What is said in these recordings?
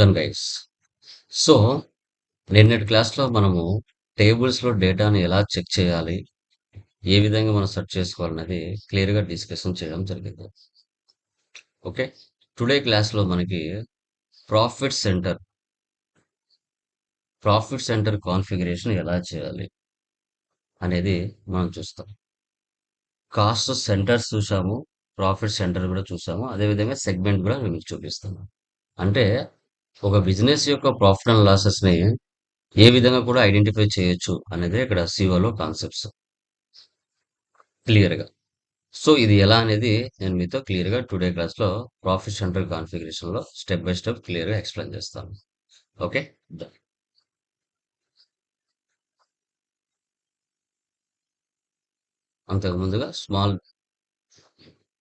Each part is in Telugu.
డన్ గైస్ సో నిన్నటి క్లాస్లో మనము టేబుల్స్లో డేటాను ఎలా చెక్ చేయాలి ఏ విధంగా మనం సెర్చ్ చేసుకోవాలనేది క్లియర్గా డిస్కషన్ చేయడం జరిగింది. ఓకే? టుడే క్లాస్లో మనకి profit centre profit centre configuration ఎలా చేయాలి అనేది మనం చూస్తాం. కాస్ట్ సెంటర్స్ చూసాము ప్రాఫిట్ సెంటర్ కూడా చూసాము అదేవిధంగా సెగ్మెంట్ కూడా మీకు చూపిస్తాను అంటే ఒక బిజినెస్ యొక్క ప్రాఫిట్ అండ్ లాసెస్ని ఏ విధంగా కూడా ఐడెంటిఫై చేయొచ్చు అనేది ఇక్కడ సిఓలో కాన్సెప్ట్స్. క్లియర్గా. సో ఇది ఎలా అనేది నేను మీతో క్లియర్గా టుడే క్లాస్లో ప్రాఫిట్ సెంటర్ కాన్ఫిగరేషన్లో స్టెప్ బై స్టెప్ క్లియర్గా ఎక్స్ప్లెయిన్ చేస్తాను. ఓకే? అంతకు ముందుగా స్మాల్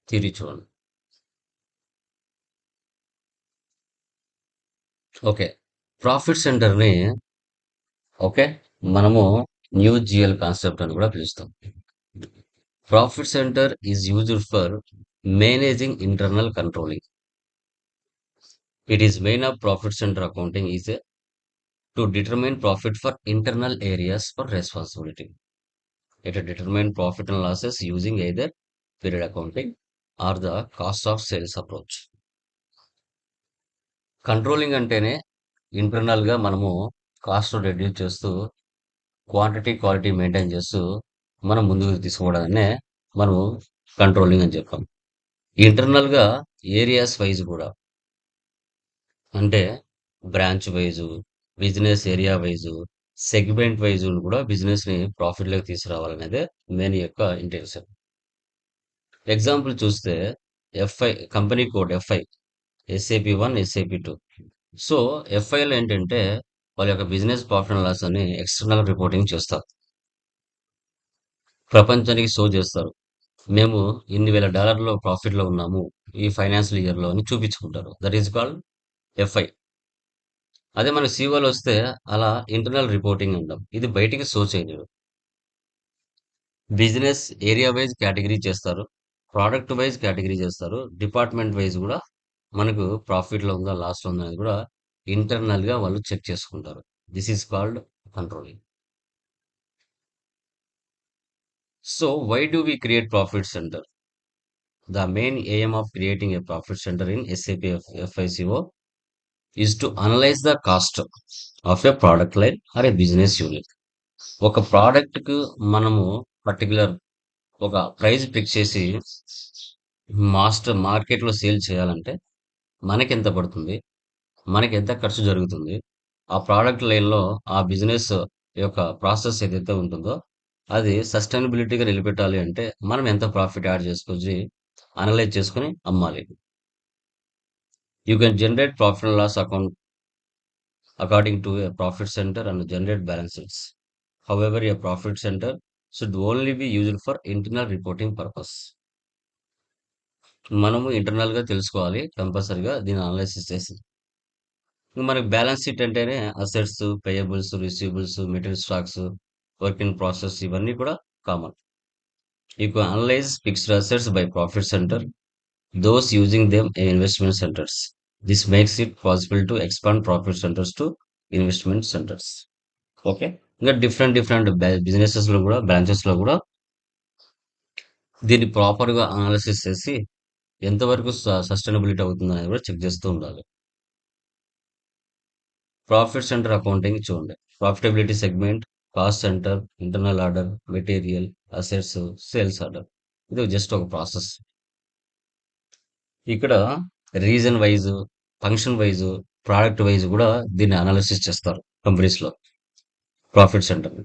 థియరీ చూడండి. ఓకే. ప్రాఫిట్ సెంటర్ని ఓకే మనము న్యూ జిఎల్ కాన్సెప్ట్ అని కూడా పిలుస్తాం. Profit centre is used for managing internal controlling. It is main of profit centre accounting is to determine profit for internal areas for responsibility. It determine profit and losses using either period accounting or the cost of sales approach. Controlling అంటేనే ఇంటర్నల్గా మనము కాస్ట్ రెడ్యూస్ చేస్తూ క్వాంటిటీ క్వాలిటీ మెయింటైన్ చేస్తూ మనం ముందుకు తీసుకోవడాన్నే మనము కంట్రోలింగ్ అని చెప్పాం. ఇంటర్నల్గా ఏరియాస్ వైజ్ కూడా అంటే branch wise business area wise segment wise కూడా బిజినెస్ని ప్రాఫిట్లోకి తీసుకురావాలనేదే మెయిన్ యొక్క ఇంటెన్షన్. ఎగ్జాంపుల్ చూస్తే FI company code FI SAP one SAP two so ఎఫ్ఐలో ఏంటంటే వాళ్ళ యొక్క బిజినెస్ ప్రాఫిట్ అండ్ లాస్ అని ఎక్స్టర్నల్ రిపోర్టింగ్ చేస్తారు. ప్రపంచానికి షో చేస్తారు. మేము ఇన్ని వేల డాలర్లో ప్రాఫిట్లో ఉన్నాము ఈ ఫైనాన్షియల్ ఇయర్లో అని చూపించుకుంటారు. దట్ ఈస్ కాల్డ్ ఎఫ్ఐ అదే మన సిఓలు వస్తే అలా ఇంటర్నల్ రిపోర్టింగ్ అంటాం. ఇది బయటికి షో చేయలేరు బిజినెస్ ఏరియా వైజ్ కేటగిరీ చేస్తారు. ప్రోడక్ట్ వైజ్ కేటగిరీ చేస్తారు. డిపార్ట్మెంట్ వైజ్ కూడా మనకు ప్రాఫిట్లో ఉందా లాస్లో ఉందా అనేది కూడా ఇంటర్నల్గా వాళ్ళు చెక్ చేసుకుంటారు. This is called controlling so why do we create profit centre the main aim of creating a profit centre in SAP FICO is to analyse the cost of a product line or a business unit ఒక ప్రోడక్ట్కు మనము పర్టికులర్ ఒక ప్రైస్ ఫిక్స్ చేసి మాస్టర్ మార్కెట్లో సేల్ చేయాలంటే మనకి ఎంత పడుతుంది? మనకి ఎంత ఖర్చు జరుగుతుంది? ఆ ప్రోడక్ట్ లైన్లో ఆ బిజినెస్ యొక్క ప్రాసెస్ ఏదైతే ఉంటుందో అది సస్టైనబిలిటీగా నిలబెట్టాలి అంటే మనం ఎంత ప్రాఫిట్ యాడ్ చేసుకొచ్చి అనలైజ్ చేసుకుని అమ్మాలి. You can generate profit and loss account according to a profit centre and generate balance how however a profit centre should only be used for internal reporting purpose మనము ఇంటర్నల్గా తెలుసుకోవాలి కంపల్సరిగా దీన్ని అనలైసిస్ చేసి. మనకి బ్యాలెన్స్ షీట్ అంటేనే assets payables receivables material stocks work in process ఇవన్నీ కూడా common. You analyse fixed assets by profit centre those using them investment centres. This makes it possible to expand profit centres to investment centres. Okay? ఇంకా డిఫరెంట్ డిఫరెంట్ బిజినెసెస్లో కూడా బ్రాంచెస్లో కూడా దీన్ని ప్రాపర్గా అనాలిసిస్ చేసి ఎంతవరకు సస్టైనబిలిటీ అవుతుంది అనేది కూడా చెక్ చేస్తూ ఉండాలి. ప్రాఫిట్ సెంటర్ అకౌంటింగ్ చూడండి. Profitability segment cost centre internal order material assets sales order. ఇది జస్ట్ ఒక ప్రాసెస్. ఇక్కడ region wise function wise product wise కూడా దీన్ని అనాలిసిస్ చేస్తారు కంపెనీస్లో. Profit centre.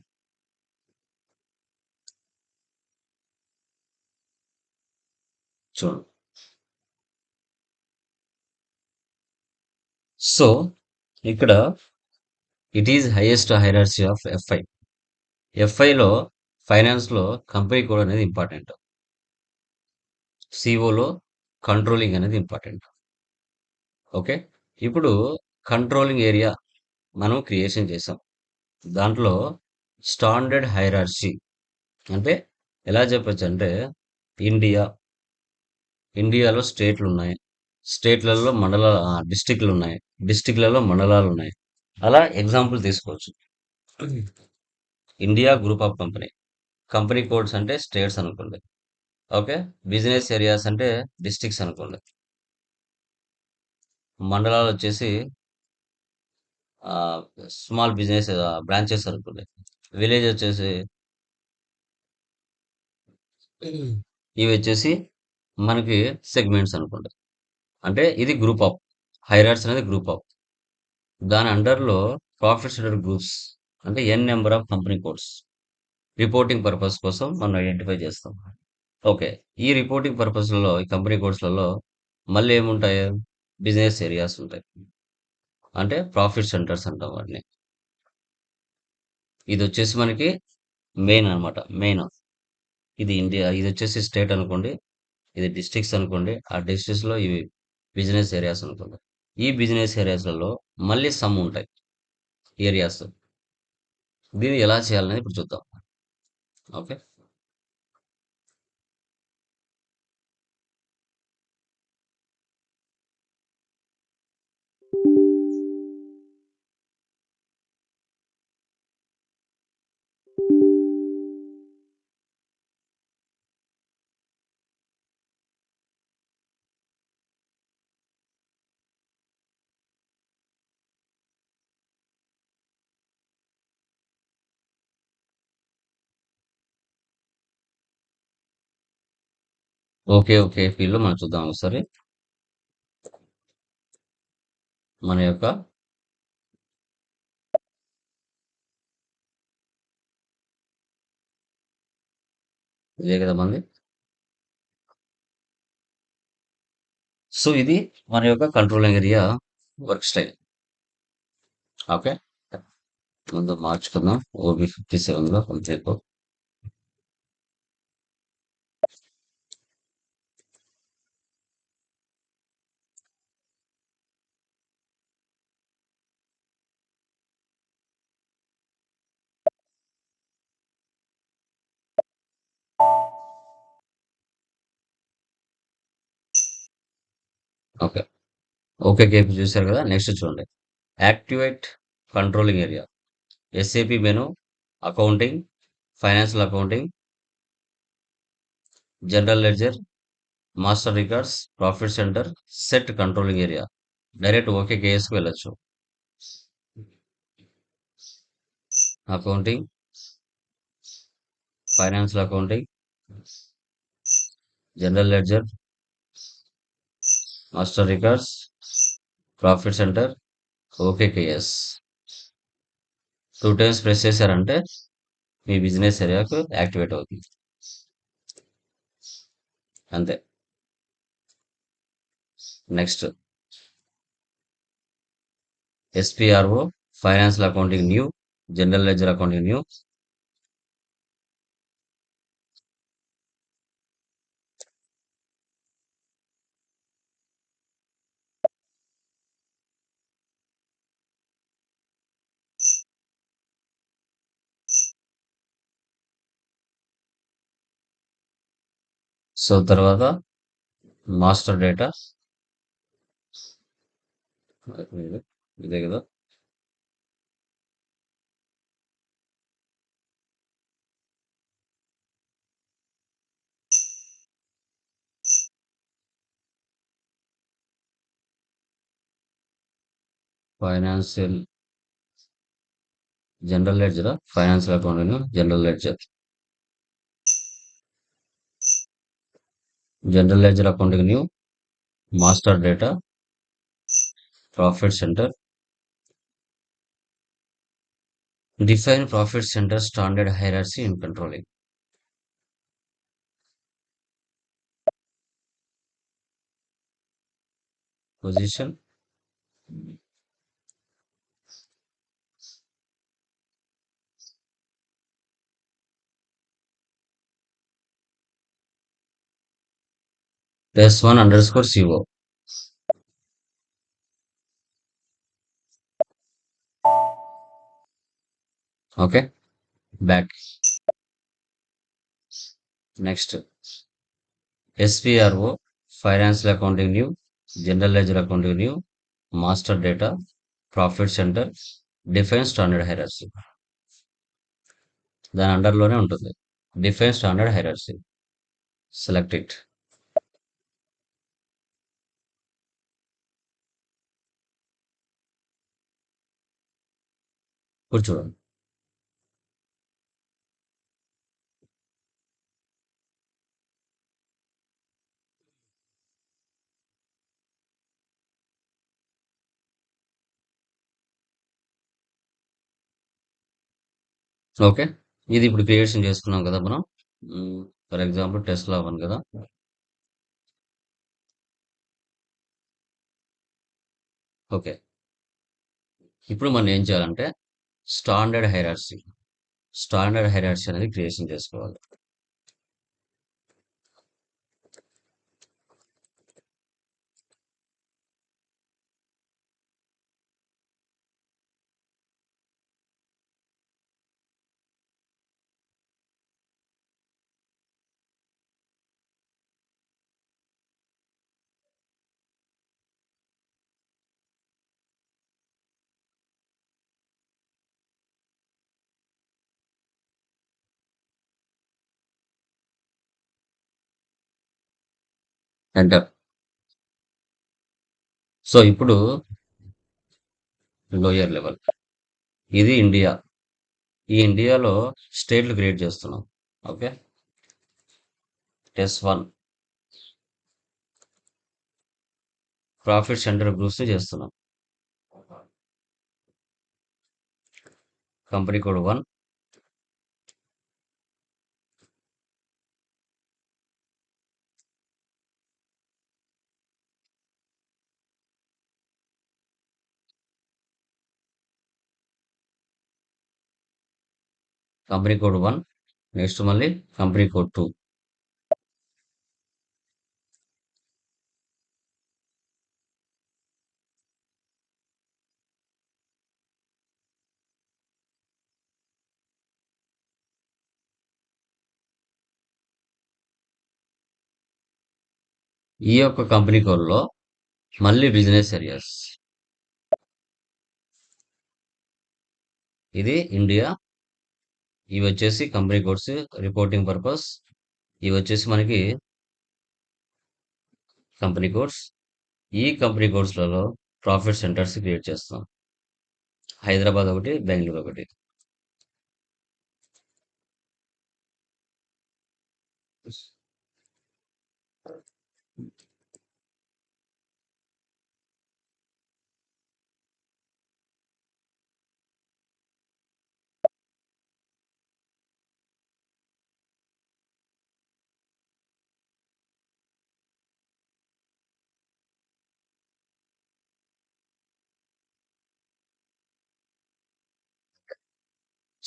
చూడండి. సో ఇక్కడ it is highest hierarchy of FI ఎఫ్ఐలో ఫైనాన్స్లో కంపెనీ కోడ్ అనేది ఇంపార్టెంట్ సిఓలో కంట్రోలింగ్ అనేది ఇంపార్టెంట్ ఓకే ఇప్పుడు కంట్రోలింగ్ ఏరియా మనం క్రియేషన్ చేసాం. దాంట్లో స్టాండర్డ్ హైరార్సీ అంటే ఎలా చెప్పచ్చు అంటే ఇండియా ఇండియాలో స్టేట్లు ఉన్నాయి. స్టేట్లలో మండల డిస్టిక్లు ఉన్నాయి డిస్టిక్లలో మండలాలు ఉన్నాయి అలా ఎగ్జాంపుల్ తీసుకోవచ్చు. India group of company. Company codes అంటే స్టేట్స్ అనుకోండి. ఓకే? బిజినెస్ ఏరియాస్ అంటే డిస్టిక్స్ అనుకోండి. మండలాలు వచ్చేసి స్మాల్ బిజినెస్ బ్రాంచెస్ అనుకోండి. విలేజ్ వచ్చేసి ఇవి వచ్చేసి మనకి సెగ్మెంట్స్ అనుకోండి. అంటే ఇది గ్రూప్ ఆఫ్ హైరాట్స్ అనేది గ్రూప్ ఆఫ్ దాని అండర్లో ప్రాఫిట్ సెంటర్ గ్రూప్స్ అంటే N number of company codes reporting purpose కోసం మనం ఐడెంటిఫై చేస్తాం. ఓకే ఈ రిపోర్టింగ్ పర్పస్లలో ఈ కంపెనీ కోడ్స్లలో మళ్ళీ ఏముంటాయి? బిజినెస్ ఏరియాస్ ఉంటాయి. అంటే ప్రాఫిట్ సెంటర్స్ అంటాం వాటిని. ఇది వచ్చేసి మనకి మెయిన్ అనమాట మెయిన్ ఇది ఇండియా ఇది వచ్చేసి స్టేట్ అనుకోండి ఇది డిస్ట్రిక్ట్స్ అనుకోండి ఆ డిస్ట్రిక్ట్స్లో ఇవి బిజినెస్ ఏరియాస్ అనుకోండి ఈ బిజినెస్ ఏరియాస్లలో మళ్ళీ సమ్ ఉంటాయి. ఏరియాస్. దీన్ని ఎలా చేయాలనేది ఇప్పుడు చూద్దాం. ఓకే? Okay okay. ఫీల్డ్లో మనం చూద్దాం ఒకసారి. మన యొక్క ఇదే కదా మంది సో ఇది మన యొక్క controlling area work style. Okay. ముందు మార్చుకుందాం. ఓబీ ఫిఫ్టీ సెవెన్లో కొంతసేపు ఓకే ఓకే కేపీ చూశారు కదా నెక్స్ట్ చూడండి. Activate controlling area. SAP menu accounting financial accounting general ledger master records profit centre set controlling area. Direct okay కేఎస్కి వెళ్ళొచ్చు. Accounting financial accounting general ledger master records profit centre. OKKS two times press చేశారంటే మీ బిజినెస్ ఏరియాకు యాక్టివేట్ అవుతుంది. అంతే. Next SPRO financial accounting new general ledger accounting new so తర్వాత మాస్టర్ డేటా. ఇదే కదా. Financial general ledger? Financial account general ledger. General ledger accounting new master data profit centre define profit centre standard hierarchy in controlling position plus one underscore CO okay back next SPRO financial accounting new general ledger account review master data profit centre define standard hierarchy దాని అండర్లోనే ఉంటుంది define standard hierarchy select it ఇప్పుడు చూడండి ఓకే ఇది ఇప్పుడు క్రియేషన్ చేసుకున్నాం కదా మనం. ఫర్ ఎగ్జాంపుల్ టెస్లా వన్ కదా. ఓకే ఇప్పుడు మనం ఏం చేయాలంటే స్టాండర్డ్ హైరార్సీ స్టాండర్డ్ హైరార్సీ అనేది క్రియేషన్ చేసుకోవాలి. ఎంటర్ సో ఇప్పుడు లోయర్ లెవెల్. ఇది ఇండియా. ఈ ఇండియాలో స్టేట్లు క్రియేట్ చేస్తున్నాం. Okay? Test one. Profit centre groups చేస్తున్నాం. Company code one. Company code one next మళ్ళీ కంపెనీ కోడ్ టూ. ఈ యొక్క కంపెనీ కోడ్లో మళ్ళీ బిజినెస్ ఏరియాస్ ఇది ఇండియా ఇవి వచ్చేసి కంపెనీ కోడ్స్ రిపోర్టింగ్ పర్పస్ ఇవి వచ్చేసి మనకి కంపెనీ కోడ్స్. ఈ కంపెనీ కోడ్స్లలో ప్రాఫిట్ సెంటర్స్ క్రియేట్ చేస్తాం. హైదరాబాద్ ఒకటి బెంగళూరు ఒకటి.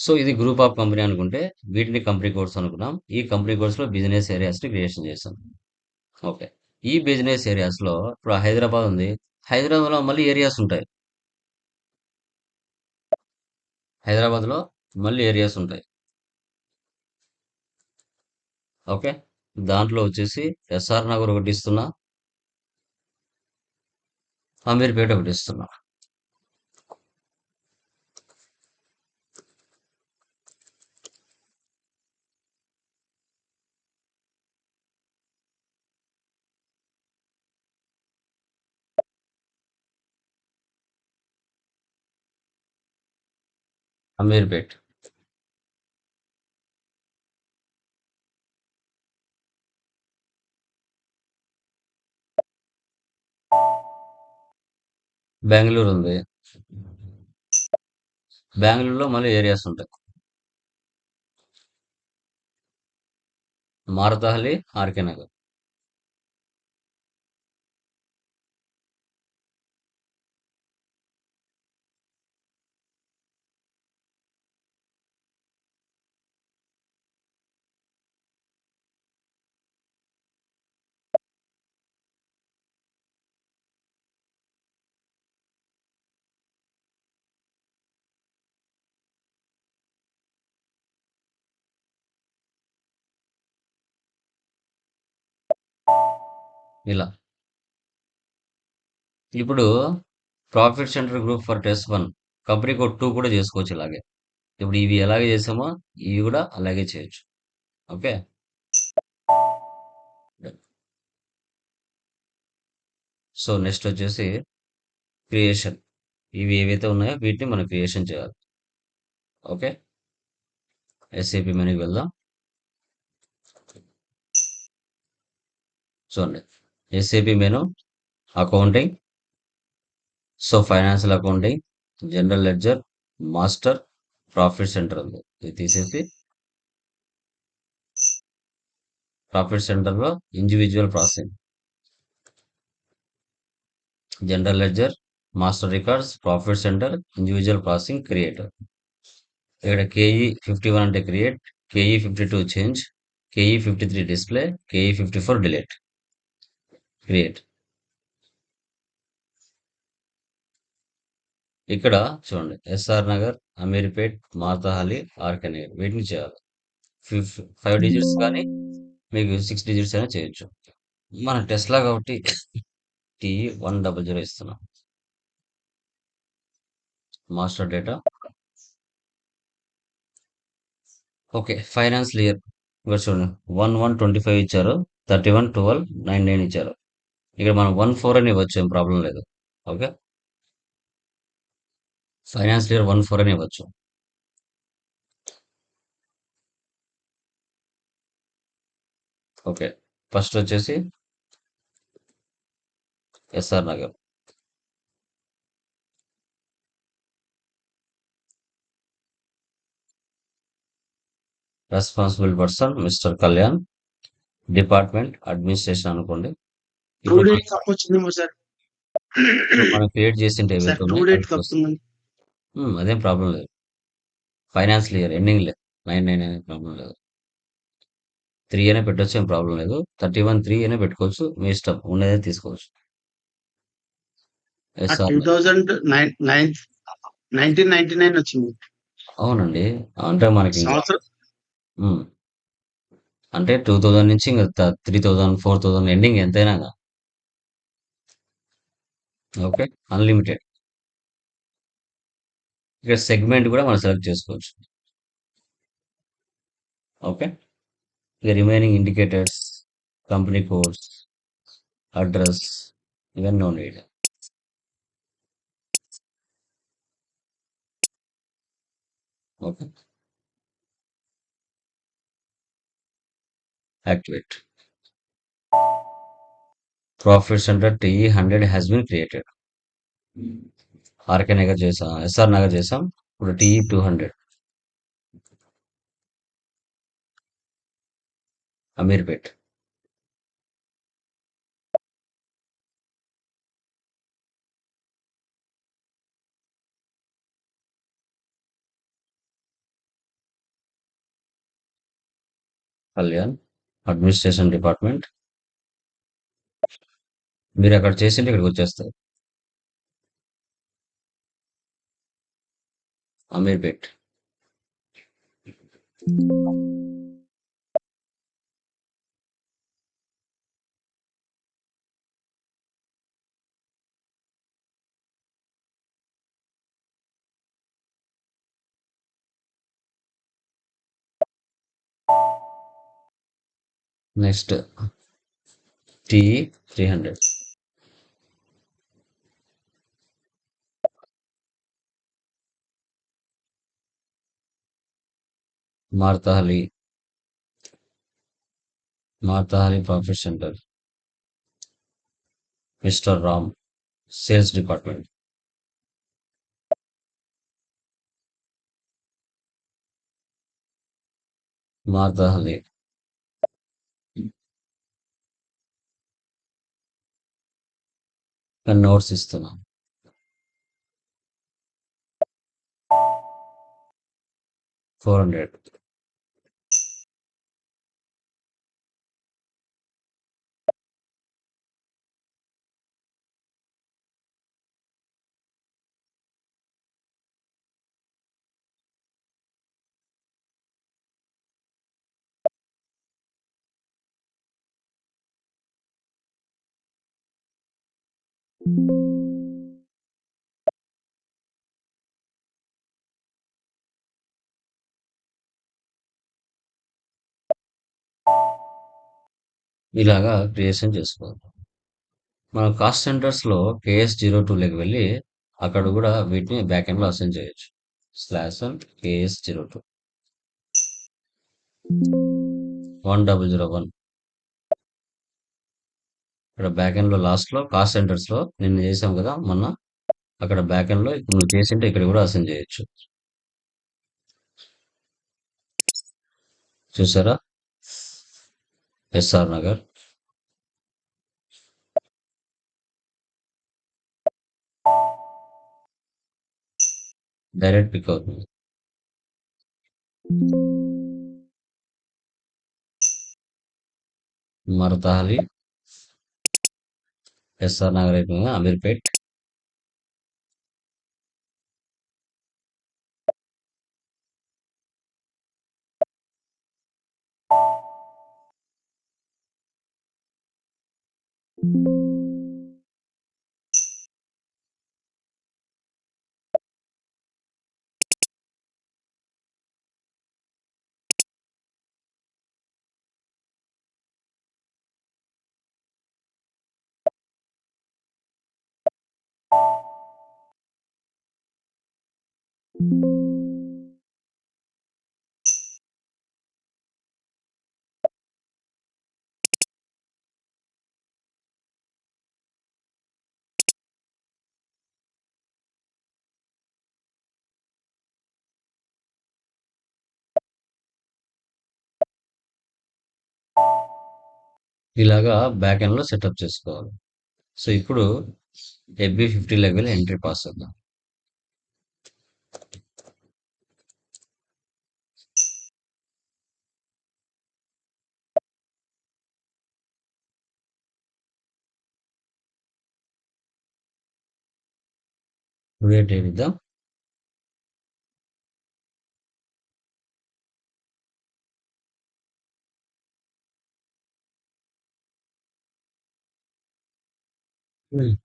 సో ఇది గ్రూప్ ఆఫ్ కంపెనీ అనుకుంటే వీటిని కంపెనీ కోడ్స్ అనుకున్నాం. ఈ కంపెనీ కోడ్స్లో బిజినెస్ ఏరియాస్ని క్రియేషన్ చేస్తాం ఓకే. ఈ బిజినెస్ ఏరియాస్లో ఇప్పుడు హైదరాబాద్ ఉంది. హైదరాబాద్లో మళ్ళీ ఏరియాస్ ఉంటాయి. హైదరాబాద్లో మళ్ళీ ఏరియాస్ ఉంటాయి. ఓకే. దాంట్లో వచ్చేసి ఎస్ఆర్ నగర్ ఒకటి ఇస్తున్నా. అమీర్పేట ఒకటి ఇస్తున్నా. అమీర్పేట్. బెంగళూరు ఉంది. బెంగళూరులో మళ్ళీ ఏరియాస్ ఉంటాయి. మారతాహలి ఆర్కే నగర్. ఇలా. ఇప్పుడు profit centre group for test one company code two కూడా చేసుకోవచ్చు ఇలాగే. ఇప్పుడు ఇవి ఎలాగే చేసామో ఇవి కూడా అలాగే చేయొచ్చు. ఓకే? సో నెక్స్ట్ వచ్చేసి క్రియేషన్ ఇవి ఏవైతే ఉన్నాయో వీటిని మనం క్రియేషన్ చేయాలి. ఓకే? ఎస్ఏపి మెనూకి వెళ్దాం. చూడండి SAP menu accounting so financial accounting general ledger master profit centre ఉంది. ఇది తీసేసి ప్రాఫిట్ సెంటర్లో individual processing general ledger master records profit centre individual processing creator ఇక్కడ కేఈ ఫిఫ్టీ వన్ అంటే create KE fifty two change KE fifty three display KE fifty four delete create ఇక్కడ చూడండి ఎస్ఆర్ నగర్ అమీర్పేట్ మార్తాహలి ఆర్కనేర్ వీటిని చేయాలి. ఫిఫ్ ఫైవ్ డిజిట్స్ కానీ మీకు సిక్స్ డిజిట్స్ అయినా చేయొచ్చు. మన టెస్లా కాబట్టి టీ వన్ డబల్ జీరో ఇస్తున్నాం. Master data okay finance layer ఇక్కడ చూడండి వన్ వన్ ట్వంటీ ఫైవ్ ఇచ్చారు thirty one twelve nine nine ఇచ్చారు. ఇక్కడ మనం వన్ ఫోర్ అని ఇవ్వచ్చు ఏం ప్రాబ్లం లేదు. Okay finance year one four అని ఇవ్వచ్చు. ఓకే ఫస్ట్ వచ్చేసి SR Nagar responsible person mister Kalyan department administration అనుకోండి. టూ ఇప్పుడు డేట్ తప్పు వచ్చిందేమో సార్. ఇప్పుడు మనం క్రియేట్ చేసింటే టూ డేట్ ఉమ్, అదేం ప్రాబ్లం లేదు. ఫైనాన్స్ ఇయర్ ఎండింగ్ లేదు నైన్ నైన్ అనే ప్రాబ్లం లేదు. త్రీ అనే పెట్టొచ్చు ఏం ప్రాబ్లం లేదు. థర్టీ వన్ త్రీ అనే పెట్టుకోవచ్చు మీ ఇష్టం ఉన్నదే తీసుకోవచ్చు. అవునండి. అంటే మనకి అంటే టూ థౌజండ్ నుంచి ఇంకా three thousand four thousand ending ఎంతైనా ఓకే అన్లిమిటెడ్ ఇక్కడ సెగ్మెంట్ కూడా మనం సెలెక్ట్ చేసుకోవచ్చు. ఓకే ఇక remaining indicators company codes address ఇవన్నీ no okay. Activate profit centre TE hundred has been created RK Nagar చేసాం ఎస్ఆర్ నగర్ చేసాం ఇప్పుడు TE two hundred Ameerpet Kalyan administration department మీరు అక్కడ చేసింటే ఇక్కడికి వచ్చేస్తారు Ameerpet next T three hundred. Marathahalli Marathahalli profit centre mister Ram sales department Marathahalli notes ఇస్తున్నాం. ఫోర్ హండ్రెడ్ ఇలాగా క్రియేషన్ చేసుకోవాలి మనం కాస్ట్ సెంటర్స్లో కేఎస్ జీరో టూలోకి వెళ్ళి అక్కడ కూడా వీటిని బ్యాక్ ఎండ్లో అసైన్ చేయొచ్చు. Slash and KS zero two. One double zero one ఇక్కడ బ్యాక్ అండ్ లాస్ట్లో కాస్ట్ సెంటర్స్లో నిన్న చేసాం కదా మొన్న అక్కడ బ్యాక్ ఎండ్లో ఇప్పుడు నువ్వు చేసింటే ఇక్కడ కూడా అసైన్ చేయొచ్చు. చూసారా? ఎస్ఆర్ నగర్. డైరెక్ట్ పిక్ అవుతుంది. మరతాలి ఎస్ఆర్ నగర్ అయిపోయింది అమీర్పేట్ ఇలాగా బ్యాక్ ఎండ్లో సెటప్ చేసుకోవాలి. సో ఇప్పుడు FB fifty level entry pass related with the hmm.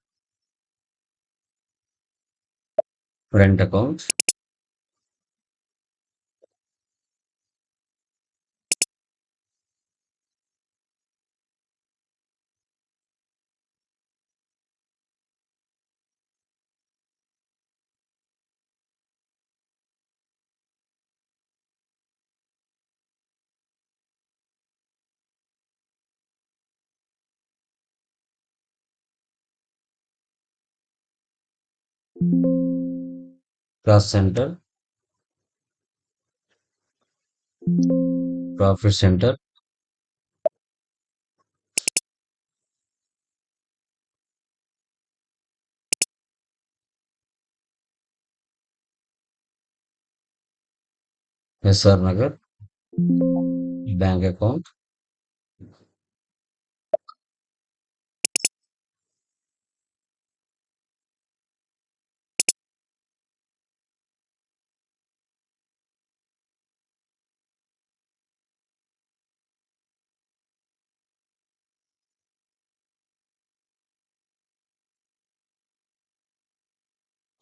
current account create చేద్దాం front account cost centre profit centre SR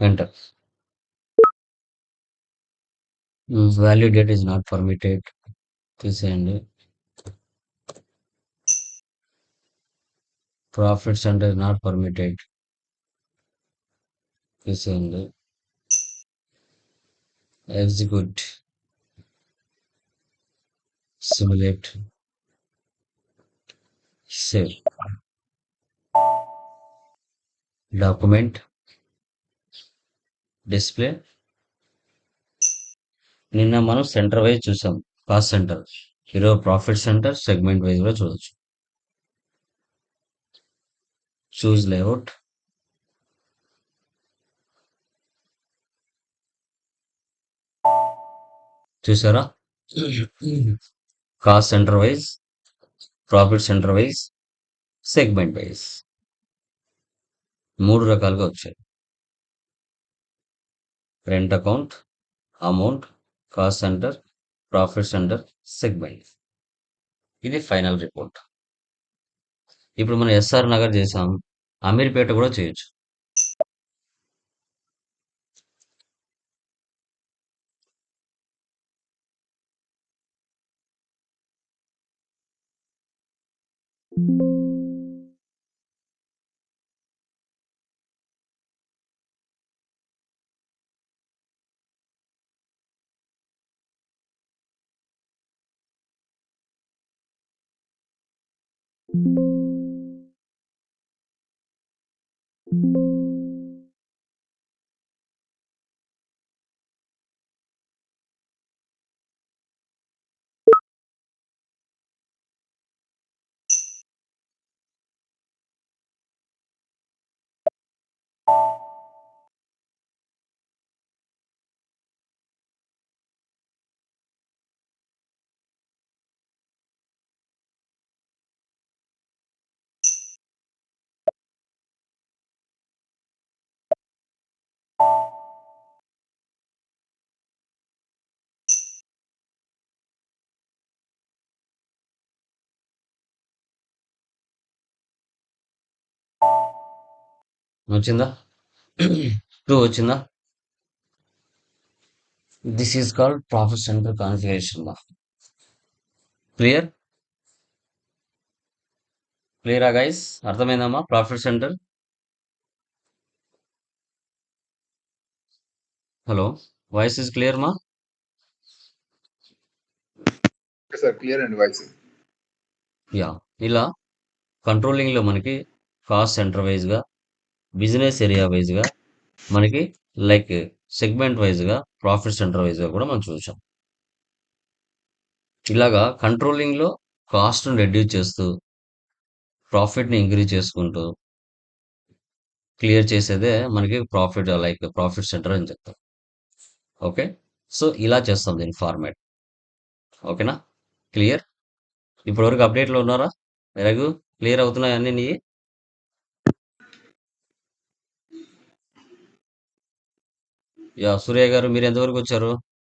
enter value date is not permitted. This end. profit center is not permitted. This and execute. Simulate. Save. Document. Display. నిన్న మనం సెంటర్ వైజ్ చూసాం. Cost centre. ఈరోజు ప్రాఫిట్ సెంటర్ సెగ్మెంట్ వైజ్ కూడా చూడొచ్చు. Choose layout. చూసారా? Cost centre wise profit centre wise segment wise. మూడు రకాలుగా వచ్చాయి. Rent account amount cost centre profit centre segment. ఇది ఫైనల్ రిపోర్ట్. ఇప్పుడు మనం ఎస్ఆర్ నగర్ చేసాం. అమీర్పేట కూడా చేయొచ్చు. వచ్చిందా టూ వచ్చిందా? This is called profit centre configuration clear క్లియరా గైస్ అర్థమైందమ్మా? Profit centre hello voice is clear మా సార్ క్లియర్ అండి వాయిస్ యా ఇలా కంట్రోలింగ్లో మనకి కాస్ట్ సెంటర్ వైజ్గా బిజినెస్ ఏరియా వైజ్గా మనకి లైక్ సెగ్మెంట్ వైజ్గా ప్రాఫిట్ సెంటర్ వైజ్గా కూడా మనం చూసాం. ఇలాగా కంట్రోలింగ్లో కాస్ట్ను రెడ్యూస్ చేస్తూ ప్రాఫిట్ని ఇంక్రీజ్ చేసుకుంటూ క్లియర్ చేసేదే మనకి ప్రాఫిట్ లైక్ ప్రాఫిట్ సెంటర్ అని చెప్తాం. ఓకే సో ఇలా చేస్తాం దీని ఫార్మాట్ ఓకేనా క్లియర్ ఇప్పటివరకు అప్డేట్లో ఉన్నారా? ఎలాగూ? క్లియర్ అవుతున్నాయి అన్నీ యా సూర్య గారు మీరు ఎంతవరకు వచ్చారు?